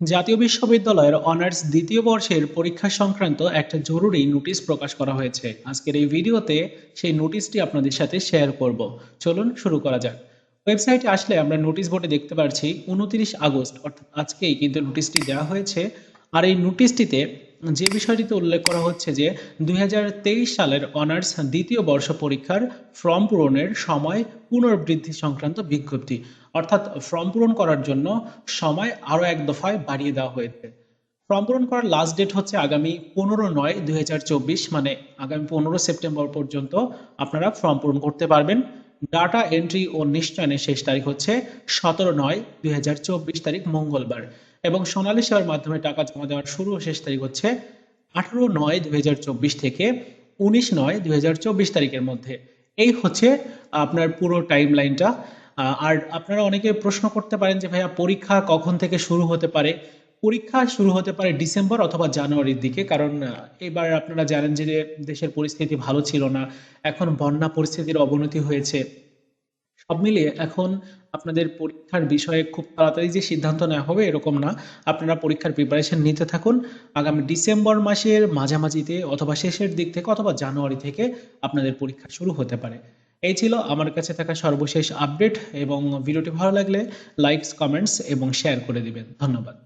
জাতীয় বিশ্ববিদ্যালয়ের অনার্স দ্বিতীয় বর্ষের পরীক্ষা সংক্রান্ত একটা জরুরি নোটিশ প্রকাশ করা হয়েছে। আজকের এই ভিডিওতে সেই নোটিশটি আপনাদের সাথে শেয়ার করব। চলুন শুরু করা যাক। ওয়েবসাইটে আসলে আমরা নোটিশ বোর্ডে দেখতে পাচ্ছি উনত্রিশ আগস্ট, অর্থাৎ আজকেই কিন্তু নোটিশটি দেওয়া হয়েছে। আর এই নোটিশটিতে যে বিষয়টিতে উল্লেখ করা হচ্ছে যে দুই সালের অনার্স দ্বিতীয় বর্ষ পরীক্ষার ফর্ম পূরণের সময় পুনর্বৃদ্ধি সংক্রান্ত বিজ্ঞপ্তি। অর্থাৎ ফর্ম পূরণ করার জন্য সময় আরও এক দফায় বাড়িয়ে দেওয়া হয়েছে। ফর্ম পূরণ করার লাস্ট ডেট হচ্ছে আগামী পনেরো নয় দুই মানে আগামী পনেরো সেপ্টেম্বর পর্যন্ত আপনারা ফর্ম পূরণ করতে পারবেন। ডাটা এন্ট্রি ও নিশ্চয়নের শেষ তারিখ হচ্ছে সতেরো নয় দুই তারিখ মঙ্গলবার। এবং সোনালী সেবার মাধ্যমে টাকা জমা দেওয়ার শুরু ও শেষ তারিখ হচ্ছে আঠারো নয় দুই থেকে উনিশ নয় দুই তারিখের মধ্যে। এই হচ্ছে আপনার পুরো টাইম লাইনটা আর আপনারা অনেকে প্রশ্ন করতে পারেন যে, ভাইয়া, পরীক্ষা কখন থেকে শুরু হতে পারে? পরীক্ষা শুরু হতে পারে ডিসেম্বর অথবা জানুয়ারির দিকে, কারণ এবার আপনারা জানেন যে, দেশের পরিস্থিতি ভালো ছিল না। এখন বন্যা পরিস্থিতির অবনতি হয়েছে। সব মিলিয়ে এখন আপনাদের পরীক্ষার বিষয়ে খুব তাড়াতাড়ি যে সিদ্ধান্ত নেওয়া হবে এরকম না। আপনারা পরীক্ষার প্রিপারেশন নিতে থাকুন। আগামী ডিসেম্বর মাসের মাঝামাঝিতে অথবা শেষের দিক থেকে অথবা জানুয়ারি থেকে আপনাদের পরীক্ষা শুরু হতে পারে। এই ছিল আমার কাছে থাকা সর্বশেষ আপডেট এবং ভিডিওটি ভালো লাগলে লাইকস কমেন্টস এবং শেয়ার করে দিবেন। ধন্যবাদ।